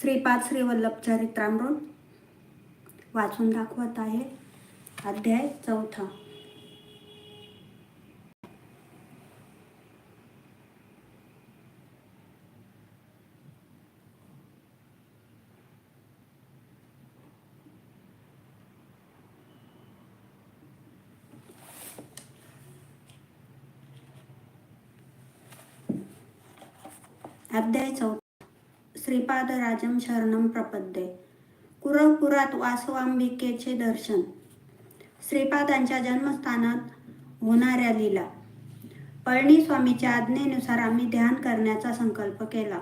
श्रीपाद श्री वल्लभ चरित्रामृत वाचून दाखवत आहे. अध्याय चौथा अध्याय चौथा पादराजम शरणम प्रपद्ये. कुरवपुरात वासवांबिकेचे दर्शन. श्रीपादांच्या जन्मस्थानात होणाऱ्या लीला. पळणी स्वामीच्या आज्ञेनुसार आम्ही ध्यान करण्याचा संकल्प केला.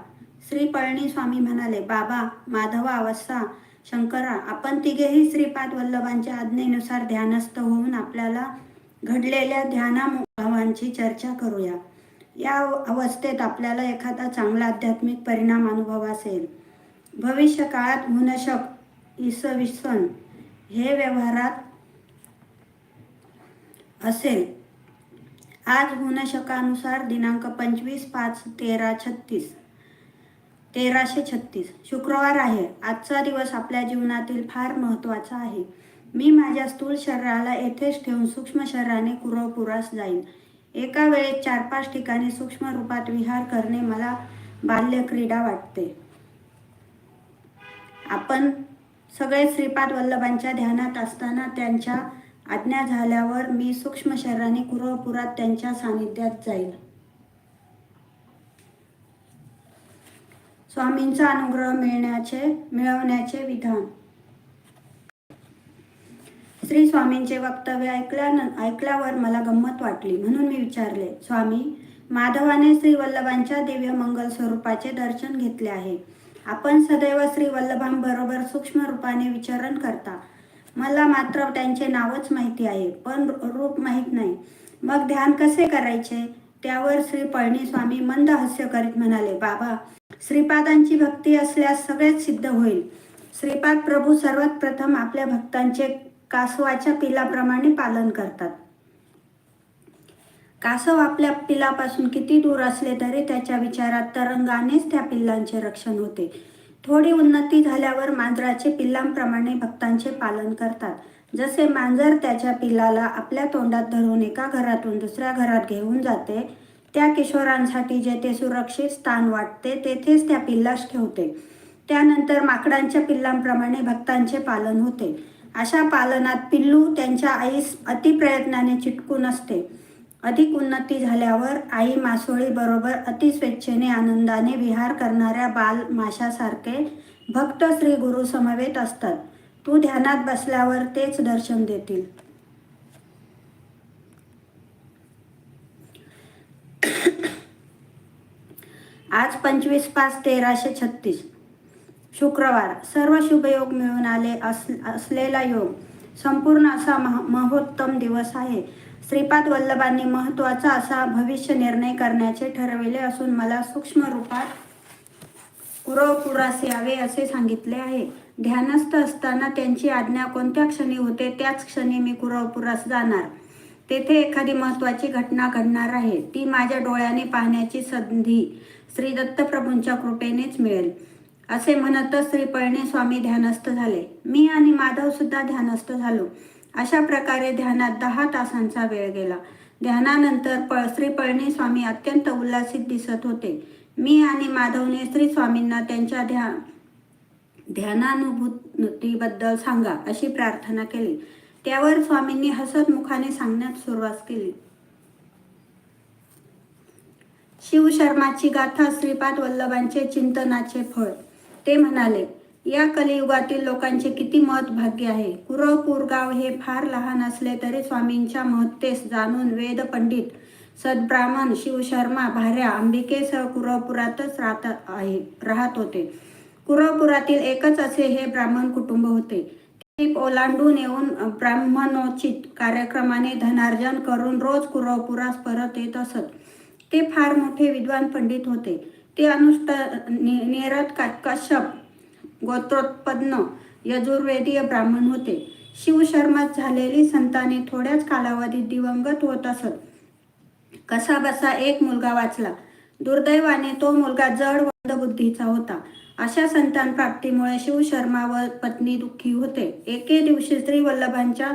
श्री पळणी स्वामी म्हणाले बाबा माधवा अवस्था शंकरा आपण तिघेही श्रीपाद वल्लभांच्या आज्ञेनुसार ध्यानस्थ होऊन आपल्याला घडलेल्या ध्यानाभावांची चर्चा करूया. या अवस्थेत आपल्याला एखादा चांगला आध्यात्मिक परिणाम अनुभव असेल. भविष्य काळात हुनशक इसवी सन हे व्यवहारात असेल. आज हुनशकानुसार दिनांक पंचवीस पाच तेरा छत्तीस तेराशे छत्तीस. शुक्रवार आहे. आजचा दिवस आपल्या जीवनातील फार महत्त्वाचा आहे. मी माझ्या स्थूल शरीराला येथेच ठेवून सूक्ष्म शरीराने कुरवपुरास जाईन. एका वेळेत चार पाच ठिकाणी सूक्ष्म रूपात विहार करणे मला बाल्य क्रीडा वाटते. आपण सगळे श्रीपाद वल्लभांच्या ध्यानात असताना त्यांच्या आज्ञा झाल्यावर मी सूक्ष्म शरीराने कुरवपुरात त्यांच्या सानिध्यात जाईल. स्वामींचा अनुग्रह मिळण्याचे मिळवण्याचे विधान. श्री स्वामींचे वक्तव्य ऐकल्यान ऐकल्यावर मला गंमत वाटली. म्हणून मी विचारले स्वामी माधवाने श्री वल्लभांच्या दिव्य मंगल स्वरूपाचे दर्शन घेतले आहे. आपण सदैव श्री वल्लभांबरोबर सूक्ष्म रूपाने विचरण करता. मला मात्र त्यांचे नावच माहिती आहे पण रूप माहीत नाही. मग ध्यान कसे करायचे त्यावर श्री पळणी स्वामी मंद हास्य करीत म्हणाले बाबा श्रीपादांची भक्ती असल्यास सगळेच सिद्ध होईल. श्रीपाद प्रभू सर्वात प्रथम आपल्या भक्तांचे कासवाच्या पिलाप्रमाणे पालन करतात. कासव आपल्या पिलापासून किती दूर असले तरी त्याच्या विचारात तरंगानेच त्या पिल्लांचे रक्षण होते. थोडी उन्नती झाल्यावर मांजराचे पिल्लांप्रमाणे भक्तांचे पालन करतात. जसे मांजर त्याच्या पिल्लाला आपल्या तोंडात धरून एका घरातून दुसऱ्या घरात घेऊन जाते त्या किशोरांसाठी जेथे सुरक्षित स्थान वाटते तेथेच त्या पिल्लास ठेवते. त्यानंतर माकडांच्या पिल्लांप्रमाणे भक्तांचे पालन होते. अशा पालनात पिल्लू त्यांच्या आईस अतिप्रयत्नाने चिटकून असते. अधिक उन्नती झाल्यावर आई मासोळीबरोबर अतिस्वेच्छेने आनंदाने विहार करणाऱ्या बाल माशासारखे भक्त श्री गुरु समवेत असतात. तू ध्यानात बसल्यावर तेच दर्शन देतील. आज पंचवीस पाच तेराशे छत्तीस. शुक्रवार. सर्व शुभयोग मिळून आले अस असलेला योग. संपूर्ण असा मह महोत्तम दिवस आहे. श्रीपाद वल्लभांनी महत्त्वाचा असा भविष्य निर्णय करण्याचे ठरविले असून मला सूक्ष्म रूपात कुरवपुरास यावे असे सांगितले आहे. ध्यानस्थ असताना त्यांची आज्ञा कोणत्या क्षणी होते त्याच क्षणी मी कुरवपुरास जाणार. तेथे एखादी महत्त्वाची घटना घडणार आहे. ती माझ्या डोळ्याने पाहण्याची संधी श्री दत्तप्रभूंच्या कृपेनेच मिळेल. असे म्हणतच श्री पळणे स्वामी ध्यानस्थ झाले. मी आणि माधव सुद्धा ध्यानस्थ झालो. अशा प्रकारे ध्यानात दहा तासांचा वेळ गेला. ध्यानानंतर पळ श्री पळणे स्वामी अत्यंत उल्हासित दिसत होते. मी आणि माधवने श्री स्वामींना त्यांच्या ध्या ध्यानानुभूतीबद्दल सांगा अशी प्रार्थना केली. त्यावर स्वामींनी हसत मुखाने सांगण्यास सुरुवात केली. शिवशर्माची गाथा श्रीपाद वल्लभांचे चिंतनाचे फळ. ते म्हणाले या कलियुगातील लोकांचे किती महत् भाग्य आहे. कुरवपूर गाव हे फार लहान असले तरी स्वामींच्या महत्तेस जाणून वेद पंडित सद्ब्राह्मण शिवशर्मा भाऱ्या अंबिकेसह कुरवपुरातच राहत आहे राहत होते. कुरवपुरातील एकच असे हे ब्राह्मण कुटुंब होते. ते ओलांडून येऊन ब्राह्मणोचित कार्यक्रमाने धनार्जन करून रोज कुरवपुरास परत येत असत. ते फार मोठे विद्वान पंडित होते. ते अनुष्ट निरत कश्यप गोत्रोत्पन्न यजुर्वेदीय ब्राह्मण होते. शिवशर्मात झालेली संताने थोड्याच कालावधीत दिवंगत होत असत. कसा बसा एक मुलगा वाचला. दुर्दैवाने तो मुलगा जड बुद्धीचा होता. अशा संतान प्राप्तीमुळे शिवशर्मा व पत्नी दुःखी होते. एके दिवशी श्री वल्लभांच्या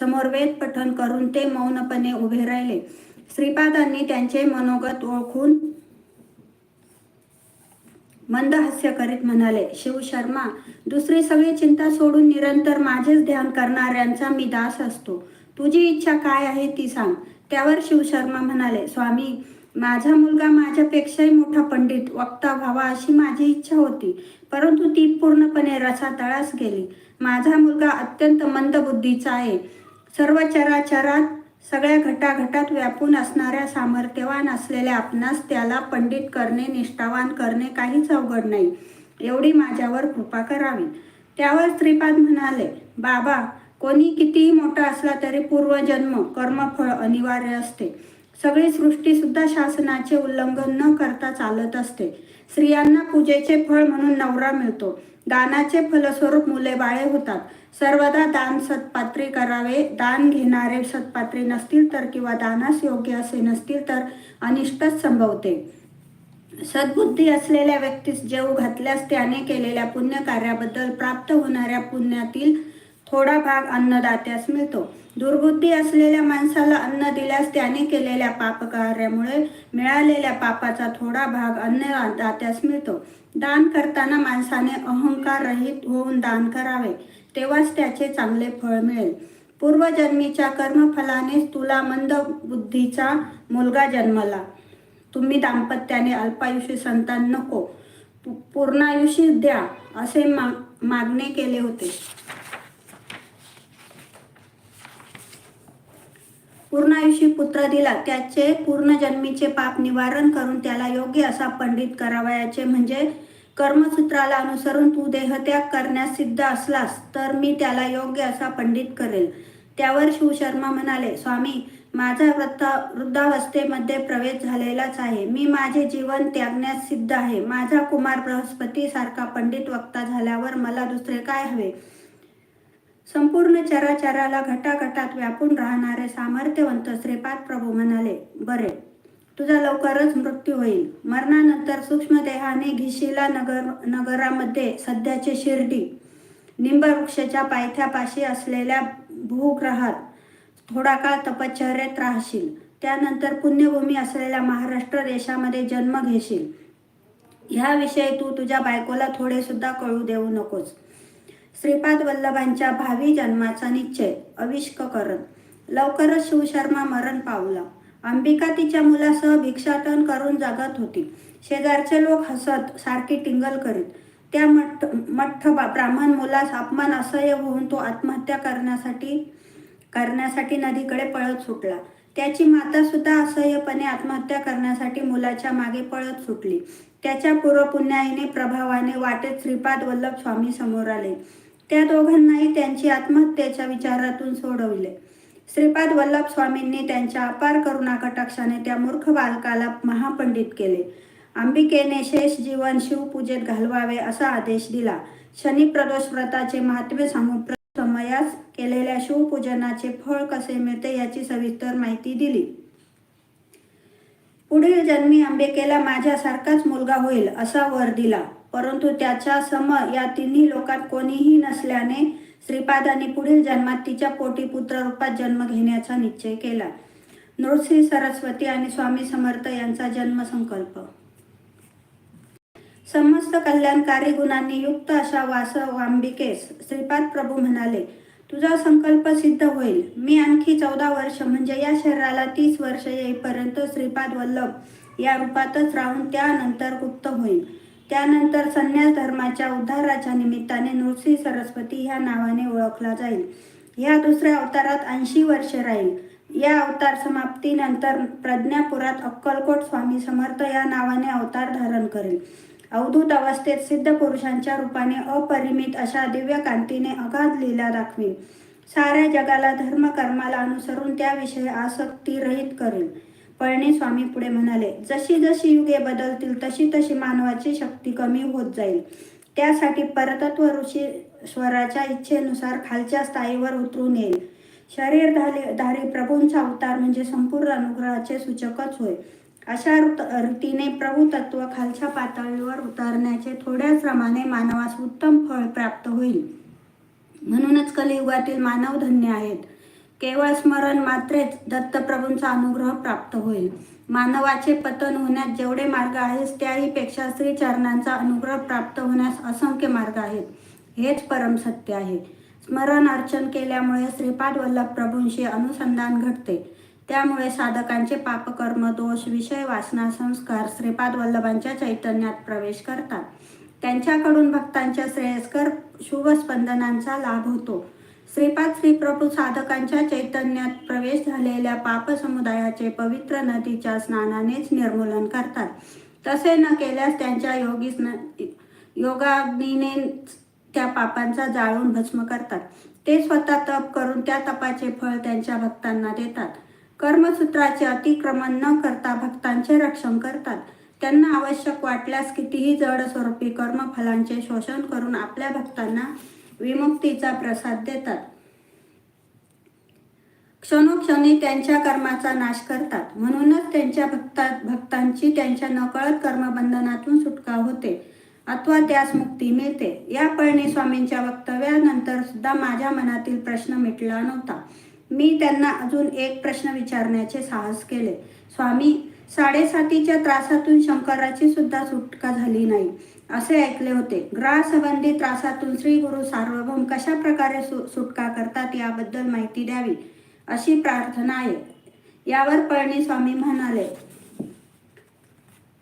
समोर वेद पठण करून ते मौनपणे उभे राहिले. श्रीपादांनी त्यांचे मनोगत ओळखून मंद हास्य करीत म्हणाले शिवशर्मा दुसरी सगळी चिंता सोडून निरंतर माझेच ध्यान करणाऱ्यांचा मी दास असतो. तुझी इच्छा काय आहे ती सांग. त्यावर शिवशर्मा म्हणाले स्वामी माझा मुलगा माझ्यापेक्षाही मोठा पंडित वक्ता व्हावा अशी माझी इच्छा होती परंतु ती पूर्णपणे रसातळास गेली. माझा मुलगा अत्यंत मंद बुद्धीचा आहे. सर्व चराचरात सगळ्या घटाघटात व्यापून असणाऱ्या सामर्थ्यवान असलेल्या आपणास त्याला पंडित करणे निष्ठावान करणे काहीच अवघड नाही. एवढी माझ्यावर कृपा करावी. त्यावर श्रीपाद म्हणाले बाबा कोणी कितीही मोठा असला तरी पूर्वजन्म कर्मफळ अनिवार्य असते. सगळी सृष्टीसुद्धा शासनाचे उल्लंघन न करता चालत असते. स्त्रियांना पूजेचे फळ म्हणून नवरा मिळतो. दानाचे फलस्वरूप मुले बाळे होतात. सर्वदा दान सत्पात्री करावे. दान घेणारे सत्पात्री नसतील तर किंवा दानास योग्य असे नसतील तर अनिष्टच संभवते. सद्बुद्धी असलेल्या व्यक्तीस जेव घातल्यास त्याने केलेल्या पुण्यकार्याबद्दल प्राप्त होणाऱ्या पुण्यातील थोडा भाग अन्नदात्यास मिळतो. दुर्बुद्धी असलेल्या माणसाला अन्न दिल्यास त्याने केलेल्या पापकार्यामुळे मिळालेल्या पापाचा थोडा भाग अन्नदात्यास मिळतो. दान करताना माणसाने अहंकार रहित होऊन दान करावे तेव्हाच त्याचे चांगले फळ मिळेल. पूर्वजन्मीच्या कर्मफलानेच तुला मंद बुद्धीचा मुलगा जन्मला. तुम्ही दाम्पत्याने अल्पायुषी संतान नको. पूर्णायुषी द्या असे मा मागणे केले होते. पूर्ण आयुष्य पुत्र दिला त्याचे पूर्ण जन्मीचे पाप निवारण करून त्याला योग्य असा पंडित करावयाचे म्हणजे कर्मसूत्राला अनुसरून तू देहत्याग करण्यास सिद्ध असलास तर मी त्याला योग्य असा पंडित करेल. त्यावर शिवशर्मा म्हणाले स्वामी माझा वृत्ता वृद्धावस्थेमध्ये प्रवेश झालेलाच आहे. मी माझे जीवन त्यागण्यास सिद्ध आहे. माझा कुमार बृहस्पती सारखा पंडित वक्ता झाल्यावर मला दुसरे काय हवे? संपूर्ण चराचराला घटाघटात व्यापून राहणारे सामर्थ्यवंत श्रीपाद प्रभू म्हणाले बरे तुझा लवकरच मृत्यू होईल. मरणानंतर सूक्ष्मदेहाने घिशिला नगर नगरामध्ये सध्याचे शिर्डी निंबवृक्षाच्या पायथ्यापाशी असलेल्या भूग्रहात थोडा काळ तपश्चर्येत राहशील. त्यानंतर पुण्यभूमी असलेल्या महाराष्ट्र देशामध्ये जन्म घेशील. ह्याविषयी तू तुझ्या बायकोला थोडे सुद्धा कळू देऊ नकोस. श्रीपाद वल्लभांच्या भावी जन्माचा निश्चय अविष्क करत लवकरच शिवशर्मा मरण पावला. अंबिका तिच्या मुलासह भिक्षाटन करून जागत होती. शेजारचे लोक हसत सारखी टिंगल करीत त्या मठ मठ्ठ ब्राह्मण मुलास अपमान असह्य होऊन तो आत्महत्या करण्यासाठी करण्यासाठी नदीकडे पळत सुटला. त्याची माता सुद्धा असह्यपणे आत्महत्या करण्यासाठी मुलाच्या मागे पळत सुटली. त्याच्या पूर्वपुण्याईने प्रभावाने वाटेत श्रीपाद वल्लभ स्वामी समोर आले. त्या दोघांनाही त्यांची आत्महत्येच्या विचारातून सोडवले. श्रीपाद वल्लभ स्वामींनी त्यांच्या अपार करुणा कटाक्षाने त्या मूर्ख बालकाला महापंडित केले. अंबिकेने शेष जीवन शिवपूजेत घालवावे असा आदेश दिला. शनी प्रदोष व्रताचे महात्म्य सांगून समयास केलेल्या शिवपूजनाचे फळ कसे मिळते याची सविस्तर माहिती दिली. पुढील जन्मी अंबिकेला माझ्यासारखाच मुलगा होईल असा वर दिला. परंतु त्याच्या सम या तिन्ही लोकात कोणीही नसल्याने श्रीपादाने पुढील जन्मात तिच्या पोटी पुत्र रूपात जन्म घेण्याचा निश्चय केला. नृसिंह सरस्वती आणि स्वामी समर्थ यांचा जन्मसंकल्प. समस्त कल्याणकारी गुणांनी युक्त अशा वासव वांबिकेस श्रीपाद प्रभू म्हणाले तुझा संकल्प सिद्ध होईल. मी आणखी चौदा वर्ष म्हणजे या शरीराला तीस वर्ष येईपर्यंत श्रीपाद वल्लभ या रूपातच राहून त्यानंतर गुप्त होईल त्यानंतर संन्यास धर्माच्या उद्धाराच्या निमित्ताने नृसिंह सरस्वती ह्या नावाने ओळखला जाईल. या दुसऱ्या अवतारात ऐंशी वर्षे राहील. या अवतार समाप्तीनंतर प्रज्ञापुरात अक्कलकोट स्वामी समर्थ या नावाने अवतार धारण करेल. अवधूत अवस्थेत सिद्ध पुरुषांच्या रूपाने अपरिमित अशा दिव्य कांतीने अगाध लीला दाखवेल. साऱ्या जगाला धर्म कर्माला अनुसरून त्याविषयी आसक्ती रहित करेल. पळणे स्वामी पुढे म्हणाले जशी जशी युगे बदलतील तशी तशी मानवाची शक्ती कमी होत जाईल. त्यासाठी परतत्व ऋषी स्वराच्या इच्छेनुसार खालच्या स्थायीवर उतरून येईल. शरीर धारी प्रभूंचा अवतार म्हणजे संपूर्ण अनुग्रहाचे सूचकच होय. अशा ऋत- रीतीने प्रभू तत्व खालच्या पातळीवर उतरण्याचे थोड्या श्रमाने मानवास उत्तम फळ प्राप्त होईल. म्हणूनच कलियुगातील मानव धन्य आहेत. केवळ स्मरण मात्रेच दत्तप्रभूंचा अनुग्रह प्राप्त होईल. मानवाचे पतन होण्यास जेवढे मार्ग आहेत त्याहीपेक्षा श्री चरणांचा अनुग्रह प्राप्त होण्यास असंख्य मार्ग आहेत. हेच परम सत्य आहे. स्मरण अर्चन केल्यामुळे श्रीपाद वल्लभ प्रभूंशी अनुसंधान घडते. त्यामुळे साधकांचे पापकर्म दोष विषय वासना संस्कार श्रीपाद वल्लभांच्या चैतन्यात प्रवेश करतात. त्यांच्याकडून भक्तांच्या श्रेयस्कर शुभ स्पंदनांचा लाभ होतो. श्रीपाद श्रीप्रभू साधकांच्या चैतन्यात प्रवेश झालेल्या पाप समुदायाचे पवित्र नदीच्या स्नानानेच निर्मूलन करतात. तसे न केल्यास त्यांच्या योगी योगाग्नीने त्या पापांचा जाळून भस्म करतात. ते स्वतः तप करून त्या तपाचे फळ त्यांच्या भक्तांना देतात. कर्मसूत्राचे अतिक्रमण न करता भक्तांचे रक्षण करतात. त्यांना आवश्यक वाटल्यास कितीही जड स्वरूपी कर्मफलांचे शोषण करून आपल्या भक्तांना विमुक्तीचा प्रसाद देतात. क्षणोक्षणी त्यांच्या कर्माचा नाश करतात. म्हणूनच त्यांच्या भक्ता भक्तांची त्यांच्या नकळत कर्मबंधनातून सुटका होते. अथवा त्यास मुक्ती मिळते. या पळणी स्वामींच्या वक्तव्यानंतर सुद्धा माझ्या मनातील प्रश्न मिटला नव्हता. मी त्यांना अजून एक प्रश्न विचारण्याचे साहस केले. स्वामी साडेसातीच्या त्रासातून शंकराची सुद्धा सुटका झाली नाही. असे ऐकले होते. ग्रहासंबंधी त्रासातून श्री गुरु सार्वभौम कशा प्रकारे सु सुटका करतात याबद्दल माहिती द्यावी? अशी प्रार्थना आहे. यावर पळणी स्वामी म्हणाले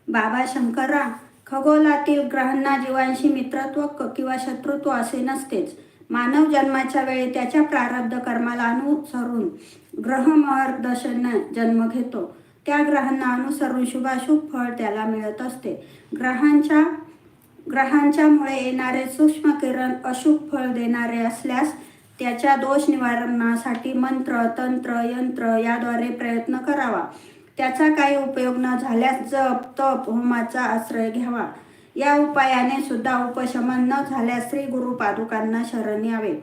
बाबा शंकरा खगोलातील ग्रहांना जीवांशी मित्रत्व किंवा शत्रुत्व असे नसतेच. मानव जन्माच्या वेळी त्याच्या प्रारब्ध कर्माला अनुसरून ग्रह जन्म घेतो. त्या ग्रहांना अनुसरून शुभाशुभ फळ त्याला मिळत असते. ग्रहांच्या ग्रहांच्यामुळे येणारे सूक्ष्म किरण अशुभ फळ देणारे असल्यास त्याच्या दोष निवारणासाठी मंत्र तंत्र यंत्र याद्वारे प्रयत्न करावा. त्याचा काही उपयोग न झाल्यास जप तप होमाचा आश्रय घ्यावा. या उपायाने सुद्धा उपशमन न झाल्यास श्री गुरु पादुकांना शरण यावे.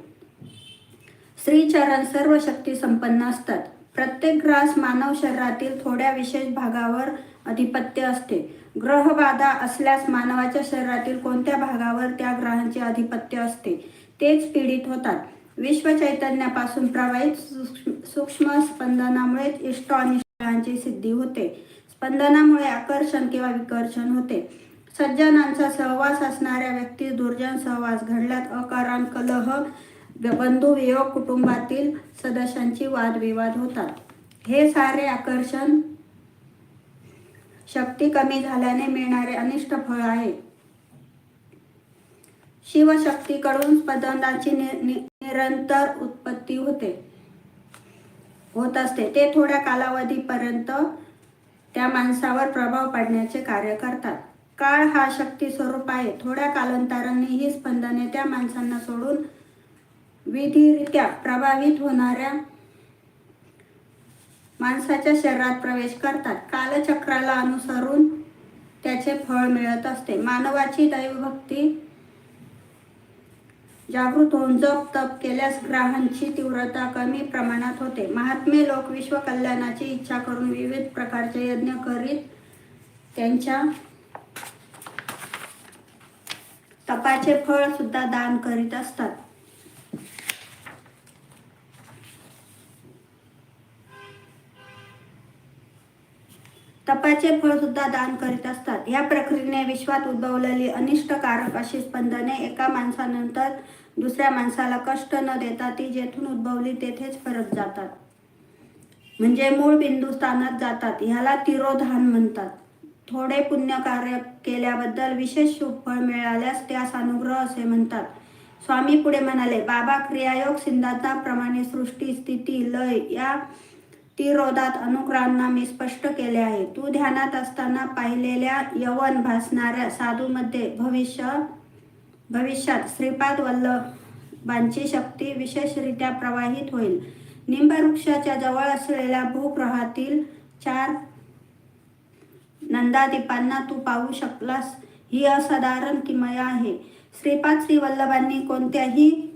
श्रीचरण सर्व शक्ती संपन्न असतात. प्रत्येक ग्रहास मानव शरीरातील थोड्या विशेष भागावर अधिपत्य असते. ग्रहबाधा असल्यास मानवाच्या शरीरातील कोणत्या भागावर त्या ग्रहांचे अधिपत्य असते तेच पीडित होतात. विश्व चैतन्यापासून प्रवाहित सूक्ष्म सूक्ष्म स्पंदनामुळे इष्ट अनिष्टांची सिद्धी होते. स्पंदनामुळे आकर्षण किंवा विकर्षण होते. सज्जनांचा सहवास असणाऱ्या व्यक्ती दुर्जन सहवास घडल्यात. अकारण कलह बंधू वियोग कुटुंबातील सदस्यांची वादविवाद होतात. हे सारे आकर्षण शक्ती कमी झाल्याने मिळणारे अनिष्ट फळ आहे. शिवशक्तीकडून स्पंदनाची निरंतर उत्पत्ती होते. होत असते. ते थोड्या कालावधीपर्यंत त्या माणसावर प्रभाव पडण्याचे कार्य करतात. काळ हा शक्ती स्वरूप आहे. थोड्या कालांतराने ही स्पंदने त्या माणसांना सोडून विधिरित्या प्रभावित होणाऱ्या माणसाच्या शरीरात प्रवेश करतात. कालचक्राला अनुसरून त्याचे फळ मिळत असते. मानवाची दैवभक्ती जागृत होऊन जप तप केल्यास ग्रहांची तीव्रता कमी प्रमाणात होते. महात्मे लोक विश्व कल्याणाची इच्छा करून विविध प्रकारचे यज्ञ करीत त्यांच्या तपाचे फळ सुद्धा दान करीत असतात. तपाचे फळ सुद्धा दान करीत असतात. या प्रक्रियेने विश्वात उद्भवलेली अनिष्टकारक अशी स्पंदने एका माणसानंतर दुसऱ्या माणसाला कष्ट न देता ती जेथून उद्भवली तेथेच परत जातात. म्हणजे मूळ बिंदू स्थानात जातात. ह्याला तिरोधान म्हणतात. थोडे पुण्य कार्य केल्याबद्दल विशेष शुभ फळ मिळाल्यास त्यास अनुग्रह असे म्हणतात. स्वामी पुढे म्हणाले बाबा क्रियायोग सिद्धांताप्रमाणे सृष्टी स्थिती लय या तिरोधात अनुग्रहांना मी स्पष्ट केले आहे. तू ध्यानात असताना पाहिलेल्या यवन भासणाऱ्या साधूमध्ये भविष्य भविष्यात श्रीपाद वल्लभांची शक्ती विशेषरित्या प्रवाहित होईल. निंबवृक्षाच्या जवळ असलेल्या भूग्रहातील चार नंदादीपांना तू पाहू शकलास. ही असाधारण किमया आहे. श्रीपाद श्री वल्लभांनी कोणत्याही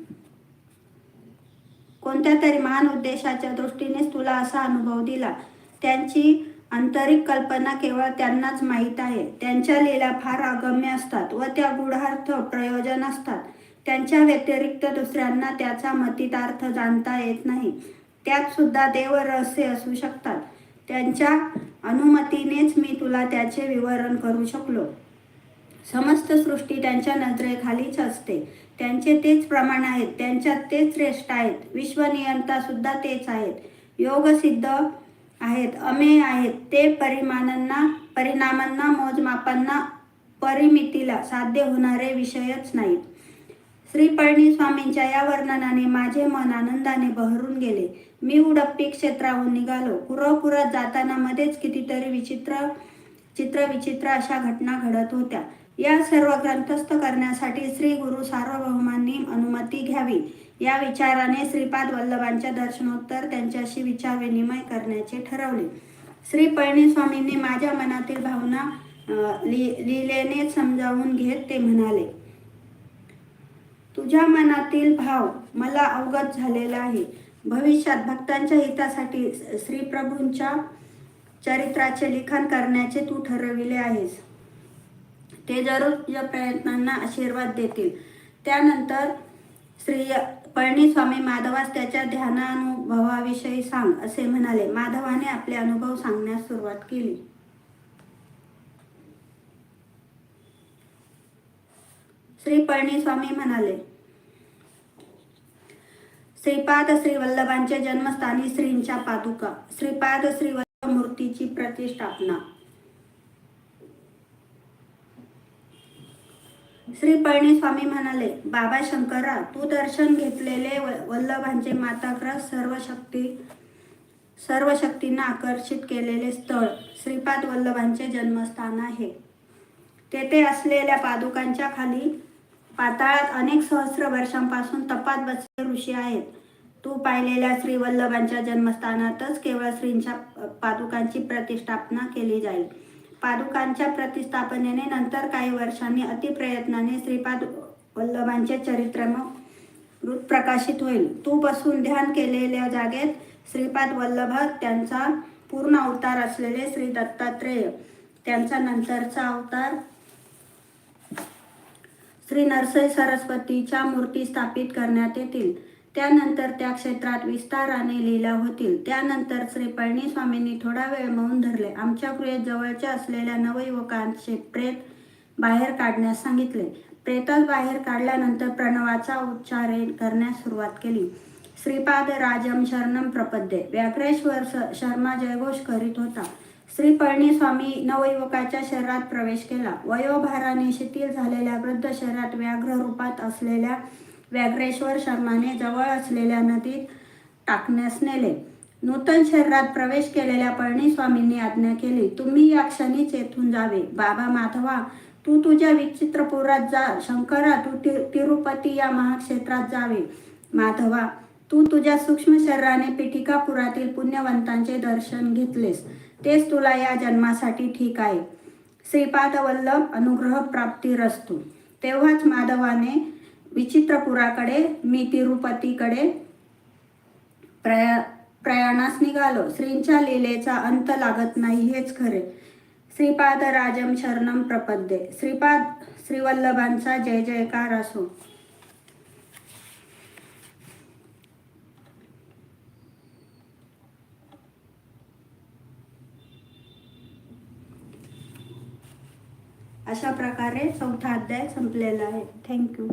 कोणत्या तरी महान उद्देशाच्या दृष्टीनेच तुला असा अनुभव दिला? त्यांची आंतरिक कल्पना केवळ त्यांनाच माहीत आहे. त्यांच्या लीला फार अगम्य असतात व त्या गूढार्थ प्रयोजन असतात. त्यांच्या व्यतिरिक्त दुसऱ्यांना त्याचा मतितार्थ जाणता येत नाही. त्यात सुद्धा देव रहस्य असू शकतात. त्यांच्या अनुमतीनेच मी तुला त्याचे विवरण करू शकलो. समस्त सृष्टी त्यांच्या नजरेखालीच असते. त्यांचे तेच प्रमाण आहेत त्यांच्यात तेच श्रेष्ठ आहेत विश्वनियंता सुद्धा तेच आहेत योगसिद्ध आहेत अमेय आहेत. ते परिमाणांना परिणामांना मोजमापांना परिमितीला साध्य होणारे विषयच नाहीत. श्री पळणीस्वामींच्या या वर्णनाने माझे मन आनंदाने बहरून गेले. मी उडप्पी क्षेत्राहून निघालो. पुरपुरत जाताना मध्येच कितीतरी विचित्र चित्र विचित्र अशा घटना घडत होत्या. या सर्व ग्रंथस्थ करण्यासाठी श्री गुरु सार्वभौमांनी अनुमती घ्यावी. या विचाराने श्रीपाद वल्लभांच्या दर्शनोत्तर त्यांच्याशी विचार विनिमय करण्याचे ठरवले. श्री पळणीस्वामींनी माझ्या मनातील भावना अं, लिलेने समजावून घेत ते म्हणाले तुझ्या मनातील भाव मला अवगत झालेला आहे. भविष्यात भक्तांच्या हितासाठी श्री प्रभूंच्या चरित्राचे लिखाण करण्याचे तू ठरविले आहेस. ते जरूर या प्रयत्नांना आशीर्वाद देतील. त्यानंतर श्री पळणीस्वामी माधवास त्याच्या ध्यानानुभवाविषयी सांग असे म्हणाले. माधवाने आपले अनुभव सांगण्यास सुरुवात केली. श्री पळणीस्वामी म्हणाले श्रीपाद श्री वल्लभांच्या जन्मस्थानी श्रींच्या पादुका श्रीपाद श्री वल्लभ मूर्तीची प्रतिष्ठापना श्री पळणीस्वामी म्हणाले बाबा शंकरा तू दर्शन घेतलेले वल्लभांचे माताग्रस सर्व शक्ती सर्व शक्तींना आकर्षित केलेले स्थळ श्रीपाद वल्लभांचे जन्मस्थान आहे. तेथे असलेल्या पादुकांच्या खाली पाताळात अनेक सहस्र वर्षांपासून तपात बसले ऋषी आहेत. तू पाहिलेल्या श्री वल्लभांच्या जन्मस्थानातच केवळ श्रींच्या पादुकांची प्रतिष्ठापना केली जाईल. पादुकांच्या प्रतिस्थापनेने नंतर काही वर्षांनी अतिप्रयत्नाने श्रीपाद वल्लभांचे चरित्रमय रूप प्रकाशित होईल. तू बसून ध्यान केलेल्या जागेत श्रीपाद वल्लभ त्यांचा पूर्ण अवतार असलेले श्री दत्तात्रेय त्यांचा नंतरचा अवतार श्री नरसई सरस्वतीच्या मूर्ती स्थापित करण्यात येतील. त्यानंतर त्या क्षेत्रात विस्ताराने लीला होतील. त्यानंतर श्री पळणीस्वामींनी थोडा वेळ मौन धरले. आमच्या गृहेत जवळच्या असलेल्या नवयुवकांचे प्रेत बाहेर काढण्यास सांगितले. प्रेतास बाहेर काढल्यानंतर प्रणवाचा उच्चार करण्यास सुरुवात केली. श्रीपाद राजम शरणम प्रपद्ये. व्याघ्रेश्वर शर्मा जयघोष करीत होता. श्री पळणीस्वामी नवयुवकाच्या शरीरात प्रवेश केला. वयोभाराने शिथिल झालेल्या वृद्ध शरीरात व्याघ्र रूपात असलेल्या व्याघ्रेश्वर शर्माने जवळ असलेल्या नदीत टाकण्यास नेले. नूतन शरीरात प्रवेश केलेल्या पळणीस्वामींनी आज्ञा केली तुम्ही या क्षणीच येथून जावे. बाबा माधवा तू तुझ्या विचित्रपुरात जा. शंकरा तू ति- तिरुपती या महाक्षेत्रात जावे. माधवा तू तुझ्या सूक्ष्म शरीराने पिठिकापुरातील पुण्यवंतांचे दर्शन घेतलेस. तेच तुला या जन्मासाठी ठीक आहे. श्रीपाद वल्लभ अनुग्रह प्राप्ती रस्तू. तेव्हाच माधवाने विचित्रपुराकडे मी तिरुपतीकडे प्रया प्रयाणास निघालो. श्रींच्या लीलेचा अंत लागत नाही हेच खरे. श्रीपाद राजम शरणम प्रपद्ये. श्रीपाद श्रीवल्लभांचा जय जयकार असो. अशा प्रकारे चौथा अध्याय संपलेला आहे. थँक्यू